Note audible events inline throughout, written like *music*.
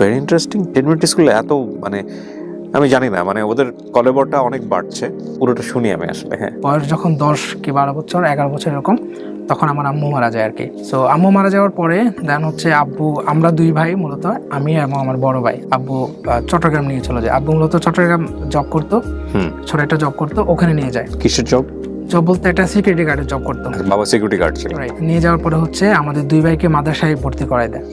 Very interesting admit school এত মানে আমি জানি না মানে ওদের কলেবরটা অনেক বাড়ছে। পুরোটা শুনি আমি আসলে হ্যাঁ। বয়স যখন দশ কি বারো বছর এগারো বছর এরকম তখন আমার আম্মু মারা যায় আর কি। সো আম্মু মারা যাওয়ার পরে দেন হচ্ছে আব্বু আমরা দুই ভাই মূলত আমি এবং আমার বড় ভাই। আব্বু চট্টগ্রাম নিয়ে চলে যায়। আব্বু মূলত চট্টগ্রাম জব করতো হুম। ছোট একটা জব করতো ওখানে নিয়ে যায়। কিসের জব জব বলতে একটা সিকিউরিটি গার্ডের জব করতো। বাবা সিকিউরিটি গার্ড ছিল। নিয়ে যাওয়ার পরে হচ্ছে আমাদের দুই ভাইকে মাদ্রাসায় ভর্তি করায় দেয়।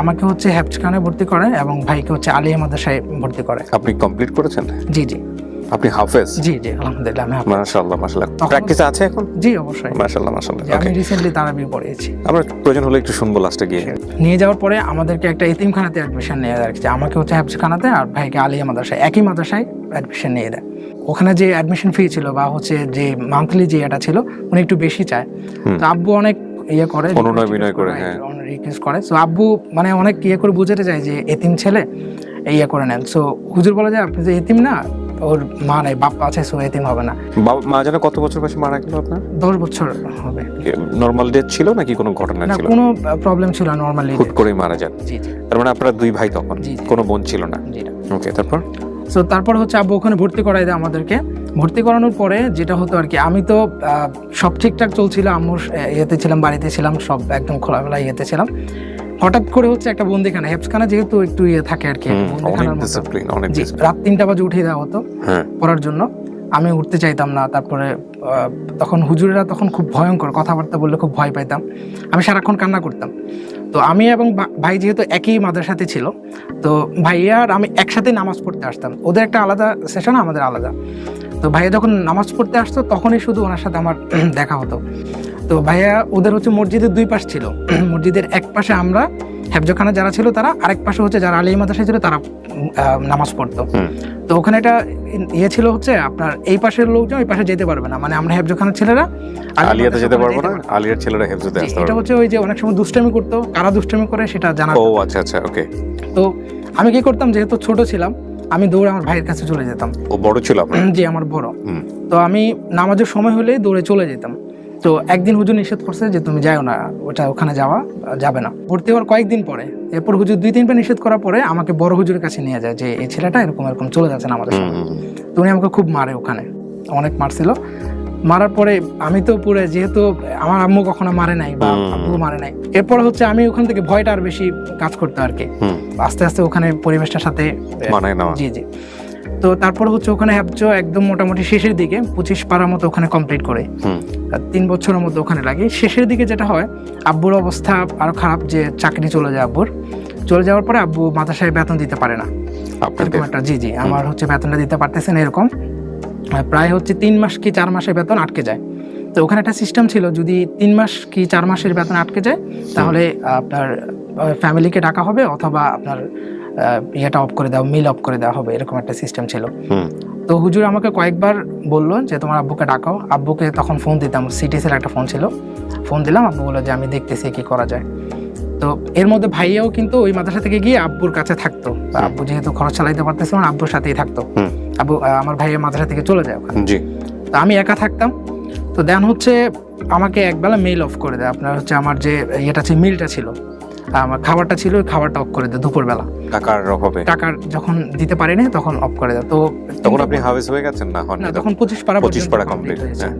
আমাকে হচ্ছে হ্যাপসখানে ভর্তি করে এবং ভাইকে হচ্ছে আলিয়া মাদ্রাসায় ভর্তি করে। আপনি কমপ্লিট করেছেন? জি জি। আপনি হাফেজ? জি জি আলহামদুলিল্লাহ আমি হাফেজ। মাশাআল্লাহ মাশাআল্লাহ। প্র্যাকটিস আছে এখন? জি অবশ্যই। মাশাআল্লাহ মাশাআল্লাহ আমি রিসেন্টলি তারাবি পড়িয়েছি। আমরা প্রয়োজন হলে একটু শুনব লাস্টে গিয়ে। নিয়ে যাওয়ার পরে আমাদেরকে একটা এতিমখানাতে অ্যাডমিশন নিয়ে। যে আমাকে হচ্ছে হ্যাপসখানাতে আর ভাইকে আলিয়া মাদ্রাসায় একই মাদ্রাসায় অ্যাডমিশন নিয়ে দেয় ওখানে যে অ্যাডমিশন ফি ছিল বা হচ্ছে যে মান্থলি যে এটা ছিল উনি একটু বেশি চায়। তো আব্বু অনেক ইয়ে করে অনুনয় বিনয় করে, হ্যাঁ। রিকোয়েস্ট করে। সো আব্বু মানে অনেক ইয়ে করে বুঝাতে যায় যে এতিম ছেলে ইয়ে করে নেন। সো হুজুর বলে যে আপনি যে এতিম না ওর মা নাই বাপ আছে সো এতিম হবে না। বাবা মা জানে কত বছর বয়সে মারা গেল আপনার? দশ বছর হবে। নর্মাল ডেথ ছিল নাকি কোনো ঘটনা না ছিল? কোনো প্রবলেম ছিল নর্মালি হুট করেই মারা যান। তার মানে আপনারা দুই ভাই তখন। কোনো বোন ছিল না। জি ওকে তারপর? সো তারপর হচ্ছে আব্বু ওখানে ভর্তি করাই দেয় আমাদেরকে। ভর্তি করানোর পরে যেটা হতো আর কি আমি তো সব ঠিকঠাক চলছিল আম্মুর ইয়েতে ছিলাম বাড়িতে ছিলাম সব একদম খোলামেলা ইয়েতে ছিলাম। হঠাৎ করে হচ্ছে একটা বন্দিখানা হেপসখানা যেহেতু একটু ইয়ে থাকে আর কি। রাত তিনটা বাজে উঠিয়ে দেওয়া হতো হ্যাঁ। পড়ার জন্য। আমি উঠতে চাইতাম না তারপরে তখন হুজুরেরা তখন খুব ভয়ঙ্কর কথাবার্তা বললে খুব ভয় পাইতাম। আমি সারাক্ষণ কান্না করতাম। তো আমি এবং ভাই যেহেতু একই মাদ্রাসাতে ছিল তো ভাইয়া আর আমি একসাথে নামাজ পড়তে আসতাম। ওদের একটা আলাদা সেশন আমাদের আলাদা। তো ভাইয়া যখন নামাজ পড়তে আসতো তখনই শুধু ওনার সাথে আমার *clears throat* দেখা হতো। তো ভাইয়া ওদের হচ্ছে মসজিদের দুই পাশ ছিল। *clears throat* মসজিদের এক পাশে আমরা হেফজখানা যারা ছিল তারা আরেক পাশে হচ্ছে যারা আলী মাদ্রাসায় ছিল তারা নামাজ পড়তো। তো ওখানে একটা ইয়ে ছিল হচ্ছে আপনার এই পাশের লোকজন ওই পাশে যেতে পারবে না। মানে আমরা হেফজখানার ছেলেরা আলী আলিয়াতে যেতে পারব না? আলিয়ার ছেলেরা জি, আসতে এটা হচ্ছে ওই যে অনেক সময় দুষ্টামি করতো। কারা দুষ্টামি করে সেটা জানা ও আচ্ছা আচ্ছা ওকে তো আমি কি করতাম যেহেতু ছোট ছিলাম আমি দৌড়ে আমার ভাইয়ের কাছে চলে যেতাম। ও বড় ছিল জি আমার বড়। তো আমি নামাজের সময় হলে দৌড়ে চলে যেতাম। তো একদিন হুজুর নিষেধ করছে যে তুমি যাও না ওটা ওখানে যাওয়া যাবে না। ভর্তি হওয়ার কয়েকদিন পরে এরপর হুজুর দুই তিনবার নিষেধ করার পরে আমাকে বড় হুজুরের কাছে নিয়ে যায় যে এই ছেলেটা এরকম এরকম চলে যাচ্ছে না আমাদের সঙ্গে। তো উনি আমাকে খুব মারে ওখানে। অনেক মারছিল। মারার পরে আমি তো পুরো যেহেতু আমার আম্মু কখনো মারে নাই বা। আব্বু মারে নাই। এরপর হচ্ছে আমি ওখান থেকে ভয়টা আর বেশি কাজ করতো আর কি। আস্তে আস্তে ওখানে পরিবেশটার সাথে মানায় জি জি। তো তারপর হচ্ছে ওখানে হ্যাপচো একদম মোটামুটি শেষের দিকে পঁচিশ পাড়ার মতো ওখানে কমপ্লিট করে। তিন বছরের মধ্যে ওখানে লাগে। শেষের দিকে যেটা হয় আব্বুর অবস্থা আরও খারাপ যে চাকরি চলে যায় আব্বুর। চলে যাওয়ার পরে আব্বু মাদ্রাসায় বেতন দিতে পারে না। জি জি আমার হচ্ছে বেতনটা দিতে পারতেছেন এরকম। প্রায় হচ্ছে তিন মাস কি চার মাসের বেতন আটকে যায়। তো ওখানে একটা সিস্টেম ছিল যদি তিন মাস কি চার মাসের বেতন আটকে যায় তাহলে আপনার ফ্যামিলিকে ডাকা হবে অথবা আপনার ইয়েটা অফ করে দেওয়া মিল অফ করে দেওয়া হবে এরকম একটা সিস্টেম ছিল। তো হুজুর আমাকে কয়েকবার বলল যে তোমার আব্বুকে ডাকাও আব্বুকে তখন ফোন দিতাম সিটিসের একটা ফোন ছিল। ফোন দিলাম আব্বু বলল যে আমি দেখতেছি কি করা যায়। তো এর মধ্যে ভাইয়াও কিন্তু ওই মাদ্রাসা থেকে গিয়ে আব্বুর কাছে থাকতো। আব্বু যেহেতু খরচ চালাইতে পারতেছে না আব্বুর সাথেই থাকতো। আব্বু আমার ভাইয়া মাদ্রাসা থেকে চলে যায় ওখানে। তো আমি একা থাকতাম। তো দেন হচ্ছে আমাকে একবেলা মেল অফ করে দেয়। আপনার হচ্ছে আমার যে ইয়েটা ছিল মিলটা ছিল। আমার খাবারটা ছিল ওই খাবারটা অফ করে দেয় দুপুরবেলা। টাকার অভাবে। টাকার যখন দিতে পারিনি তখন অফ করে দেয়। তো তখন আপনি হাউস হয়ে গেছেন না হন না তখন? পঁচিশ পারা 25 পর্যন্ত পারা complete complete, হয়েছে, হ্যাঁ।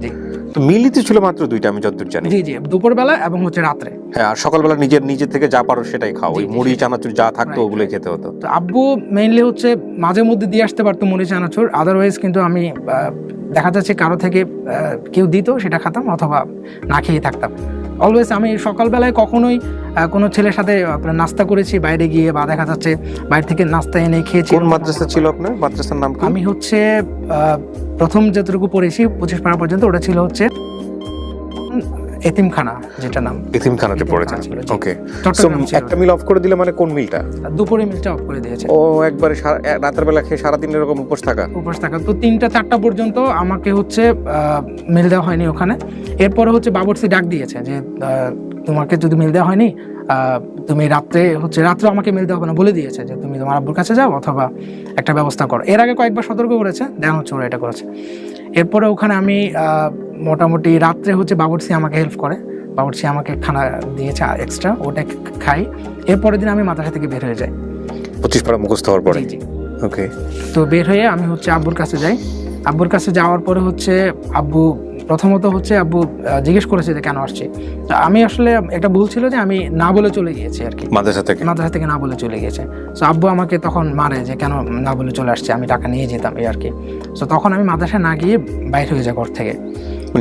তো মিলিতে ছিল মাত্র দুইটা আমি যতদূর জানি। জি জি দুপুরবেলা এবং হচ্ছে রাত্রে। হ্যাঁ আর সকালবেলা নিজের নিজে থেকে যা পারো সেটাই খাও। ওই মুড়ি চানাচুর যা থাকতো ওগুলোই খেতে হতো। তো আব্বু মেইনলি হচ্ছে মাঝে মধ্যে দিয়ে আসতে পারতো মুড়ি চানাচুর। আদারওয়াইজ কিন্তু আমি দেখা যাচ্ছে কারও থেকে কেউ দিত সেটা খাতাম অথবা না খেয়ে থাকতাম। অলওয়েজ আমি সকালবেলায় কখনোই কোনো ছেলের সাথে আপনার নাস্তা করেছি বাইরে গিয়ে বা দেখা যাচ্ছে বাইরে থেকে নাস্তা এনে খেয়েছি। কোন মাদ্রাসা ছিল আপনার? মাদ্রাসার নাম আমি হচ্ছে প্রথম যতটুকু পড়েছি পঁচিশ পাড়া পর্যন্ত ওটা ছিল হচ্ছে এতিমখানা যেটা নাম। এতিমখানাতে পড়েছেন। ওকে চট্টগ্রাম একটা মিল অফ করে দিলে মানে কোন মিলটা দুপুরে মিলটা অফ করে দিয়েছে। ও একবারে রাতের বেলা খেয়ে সারাদিন এরকম উপোস থাকা? উপোস থাকা। তো তিনটা চারটা পর্যন্ত আমাকে হচ্ছে মিল দেওয়া হয়নি ওখানে। এরপরে হচ্ছে বাবরসি ডাক দিয়েছে যে তোমাকে যদি মিল দেওয়া হয়নি তুমি রাত্রে হচ্ছে রাত্রে আমাকে মিল দেওয়া হবে না বলে দিয়েছে যে তুমি তোমার আব্বুর কাছে যাও অথবা একটা ব্যবস্থা করো। এর আগে কয়েকবার সতর্ক করেছে দেন হচ্ছে ওরা এটা করেছে। এরপরে ওখানে আমি মোটামুটি রাত্রে হচ্ছে বাবরসি আমাকে হেল্প করে। বাবরসি আমাকে খানা দিয়েছে এক্সট্রা ওটা খাই। এরপরের দিন আমি মাদ্রাসা থেকে বের হয়ে যাই। পঁচিশ পারা মুখস্থ হওয়ার পরে? ওকে তো বের হয়ে আমি হচ্ছে আব্বুর কাছে যাই। আব্বুর কাছে যাওয়ার পরে হচ্ছে আব্বু প্রথমত হচ্ছে আব্বু জিজ্ঞেস করেছে যে কেন আসছে। তো আমি আসলে একটা ভুল ছিল যে আমি না বলে চলে গিয়েছি আর কি। মাদ্রাসা থেকে? মাদ্রাসা থেকে না বলে চলে গিয়েছে। তো আব্বু আমাকে তখন মারে যে কেন না বলে চলে আসছে আমি টাকা নিয়ে যেতাম এই আর কি। তো তখন আমি মাদ্রাসায় না গিয়ে বাইরে হয়ে যাই ঘর থেকে।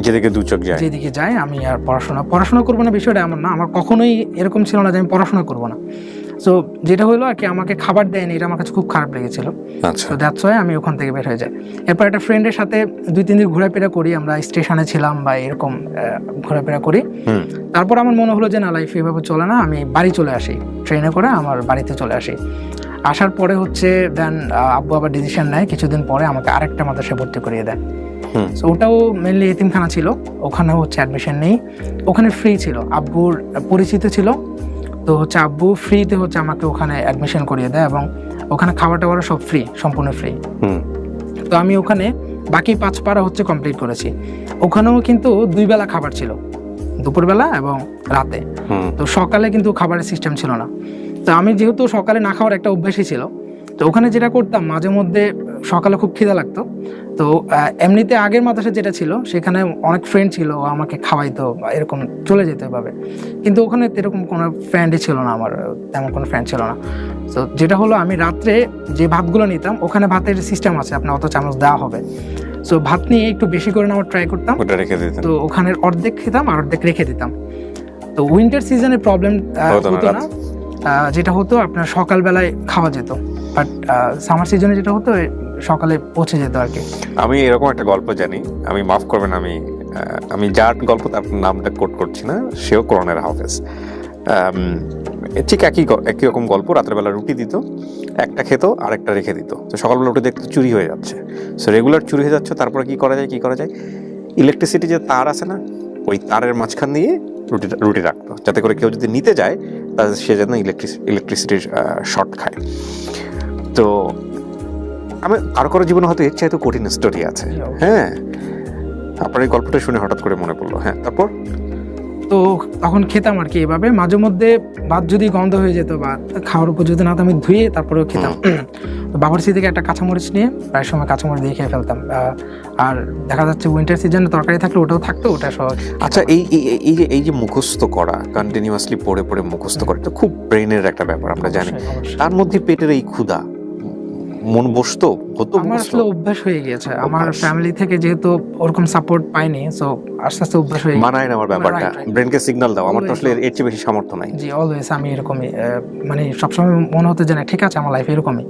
যেদিকে দু চোখ যায়। যেদিকে যাই আমি আর পড়াশোনা পড়াশোনা করব না বিষয়টা এমন না আমার কখনোই এরকম ছিল না যে আমি পড়াশোনা করব না। সো যেটা হলো আর কি আমাকে খাবার দেয়নি এটা আমার কাছে খুব খারাপ লেগেছিল। তো দ্যাটস ওয়াই আমি ওখান থেকে বের হয়ে যাই। এরপর একটা ফ্রেন্ডের সাথে দুই তিন দিন ঘোরাফেরা করি আমরা স্টেশনে ছিলাম বা এরকম ঘোরাফেরা করি। তারপর আমার মনে হলো যে না লাইফ এভাবে চলে না আমি বাড়ি চলে আসি। ট্রেনে করে আমার বাড়িতে চলে আসি। আসার পরে হচ্ছে দেন আব্বু আবার ডিসিশন নেয় কিছুদিন পরে আমাকে আরেকটা মাদ্রাসায় ভর্তি করিয়ে দেয়। তো ওটাও মেনলি এতিমখানা ছিল ওখানেও হচ্ছে অ্যাডমিশন নেই। ওখানে ফ্রি ছিল আব্বুর পরিচিত ছিল। তো হচ্ছে আব্বু ফ্রিতে হচ্ছে আমাকে ওখানে অ্যাডমিশন করিয়ে দেয় এবং ওখানে খাওয়া টাওয়ারও সব ফ্রি সম্পূর্ণ ফ্রি হুম। তো আমি ওখানে বাকি পাঁচ পাড়া হচ্ছে কমপ্লিট করেছি। ওখানেও কিন্তু দুই বেলা খাবার ছিল দুপুরবেলা এবং রাতে। তো সকালে কিন্তু খাবারের সিস্টেম ছিল না। তো আমি যেহেতু সকালে না খাওয়ার একটা অভ্যাসই ছিল তো ওখানে যেটা করতাম মাঝে মধ্যে সকালে খুব খিদা লাগতো। তো এমনিতে আগের মাদ্রাসা যেটা ছিল সেখানে অনেক ফ্রেন্ড ছিল আমাকে খাওয়াইতো বা এরকম চলে যেতে এভাবে। কিন্তু ওখানে এরকম কোনো ফ্রেন্ডই ছিল না আমার তেমন কোনো ফ্রেন্ড ছিল না। তো যেটা হলো আমি রাত্রে যে ভাতগুলো নিতাম ওখানে ভাতের সিস্টেম আছে আপনার অত চামচ দেওয়া হবে। সো ভাত নিয়ে একটু বেশি করে নেওয়ার ট্রাই করতাম। ওটা রেখে দিতেন। তো ওখানের অর্ধেক খেতাম আর অর্ধেক রেখে দিতাম। তো উইন্টার সিজনে প্রবলেম হতো না, যেটা হতো আপনার সকালবেলায় খাওয়া যেত। বাট সামার সিজনে যেটা হতো সকালে পৌঁছে যেত আর কি। আমি এরকম একটা গল্প জানি। আমি, মাফ করবেন, আমি আমি যার গল্প তার নামটা কোট করছি না, সেও করোনার হাফেজ। ঠিক একই একই রকম গল্প, রাতের বেলা রুটি দিত, একটা খেত আর একটা রেখে দিত। তো সকালবেলা উঠে দেখতে চুরি হয়ে যাচ্ছে। সো রেগুলার চুরি হয়ে যাচ্ছে, তারপরে কি করা যায়, কি করা যায়? ইলেকট্রিসিটি যে তার আছে না, ওই তারের মাঝখান দিয়ে রুটি রুটি রাখতো। যাতে করে কেউ যদি নিতে যায়, তাহলে সে যেন ইলেকট্রিস ইলেকট্রিসিটির শর্ট খায়। তো আমি কারও কারও জীবনে হয়তো এর চাইতে কঠিন স্টোরি আছে। হ্যাঁ? আপনার এই গল্পটা শুনে হঠাৎ করে মনে পড়ল। হ্যাঁ তারপর? তো তখন খেতাম আর কি এভাবে। মাঝে মধ্যে ভাত যদি গন্ধ হয়ে যেত বা খাওয়ার যদি না আমি ধুয়ে তারপরেও খেতাম। তো বাবরসি থেকে একটা কাঁচামরিচ নিয়ে প্রায় সময় কাঁচামরিচ দিয়ে খেয়ে ফেলতাম। আর দেখা যাচ্ছে উইন্টার সিজনে তরকারি থাকলে ওটাও থাকতো ওটা সহ আচ্ছা এই এই- যে এই যে মুখস্থ করা কন্টিনিউয়াসলি পড়ে পড়ে মুখস্থ করা এটা খুব ব্রেনের একটা ব্যাপার আমরা জানি। তার মধ্যে পেটের এই ক্ষুধা মন বসতো হতো আমার আসলে অভ্যাস হয়ে গেছে আমার ফ্যামিলি থেকে যেহেতু ওরকম সাপোর্ট পাইনি সো আস্তে আস্তে অভ্যাস হয়ে মানায় না আমার ব্যাপারটা. ব্রেনকে সিগন্যাল দাও আমার তো আসলে এর- চেয়ে বেশি সামর্থ্য নাই। জি অলওয়েজ আমি এরকমই মানে সবসময় মনে হতো যে না ঠিক আছে আমার লাইফ এরকমই।